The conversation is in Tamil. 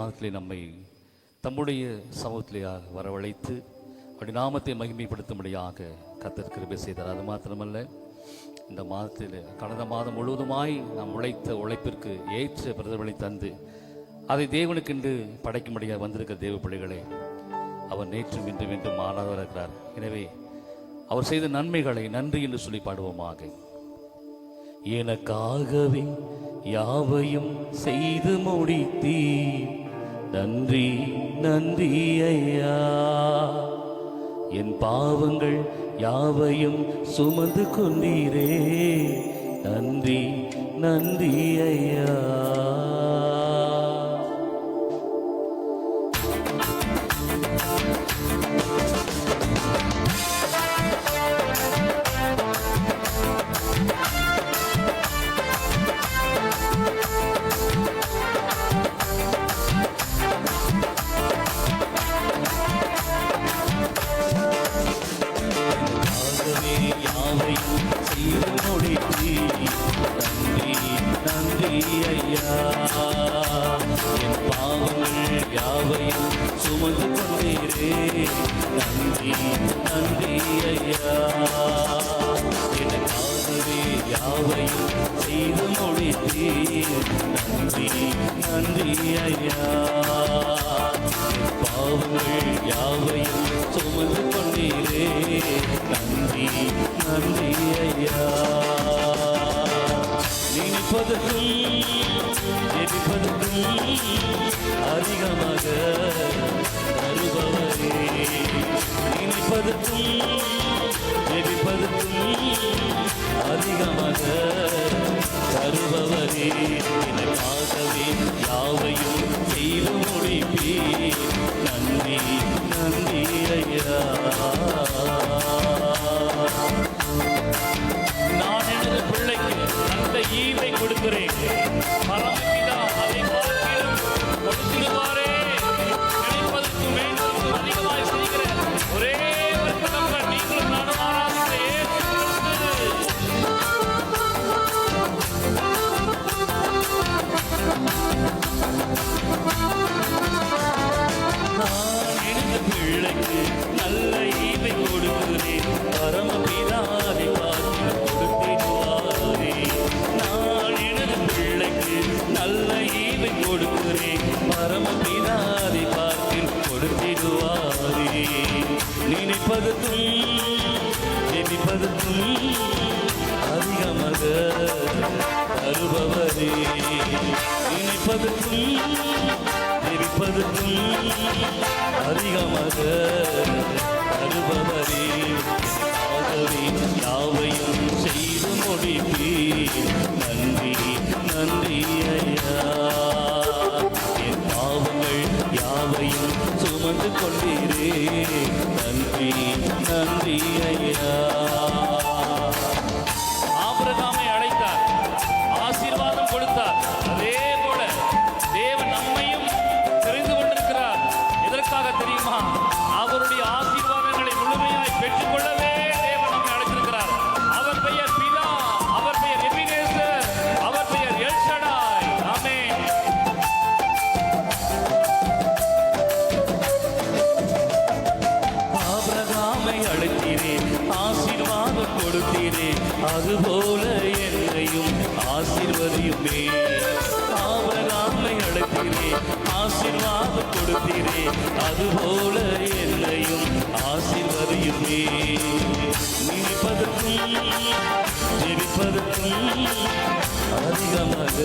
மாதத்திலே நம்மை தம்முடைய சமூகத்திலே வரவழைத்து அப்படி நாமத்தை மகிமைப்படுத்தும்படியாக கத்தர் கிருபை செய்தார். அது மாத்திரமல்ல இந்த மாதத்தில் கடந்த மாதம் முழுவதுமாய் நாம் உழைத்த உழைப்பிற்கு ஏற்ற பிரதிபலனை தந்து அதை தேவனுக்கென்று படைக்கும்படியாக வந்திருக்கிற தேவ பிள்ளைகளே அவர் நேற்றும் இன்றும் என்றும் மாறாதவர் இருக்கிறார். எனவே அவர் செய்த நன்மைகளை நன்றி என்று சொல்லி பாடுவோமாக. எனக்காகவே யாவையும் செய்து முடித்தீ நன்றி நன்றி ஐயா. என் பாவங்கள் யாவையும் சுமந்து கொண்டீரே. நன்றி நன்றி ஐயா. யாவையும் செய்து முடித்து நன்றி நன்றி ஐயா என் பாவங்கள் யாவையும் சுமந்து கொண்டீரே நன்றி நன்றி ஐயா எனக்காகவே யாவையும் செய்து முடித்தீ நன்றி நன்றி ஐயா பாவங்கள் யாவையும் சுமந்து கொண்டீரே. நன்றி ஐயா நினைப்பதற்கும் எரிப்பதற்கும் அதிகமாக தருபவரே நினைப்பதற்கும் கொடுக்கிறேன் கொடுத்திடுவாரே நினைப்பதற்கும் ஜெபிப்பதற்கும் அதிகமாக தருபவரே நினைப்பதற்கும் ஜெபிப்பதற்கும் அதிகமாக தருபவரே ஆகவே யாவையும் செய்து முடிப்பேன் யாவையும் சுமந்து கொண்டீரே நன்றி நன்றி ஐயா. அதுபோல என்னையும் ஆசிர்வதியுமே. ஆபராமை அழைத்திரே ஆசிர்வாதம் கொடுத்திரே அதுபோல என்னையும் ஆசிர்வதியுமே. நினைப்பதற்கும் ஜெனிப்பதற்கும் அதிகமாக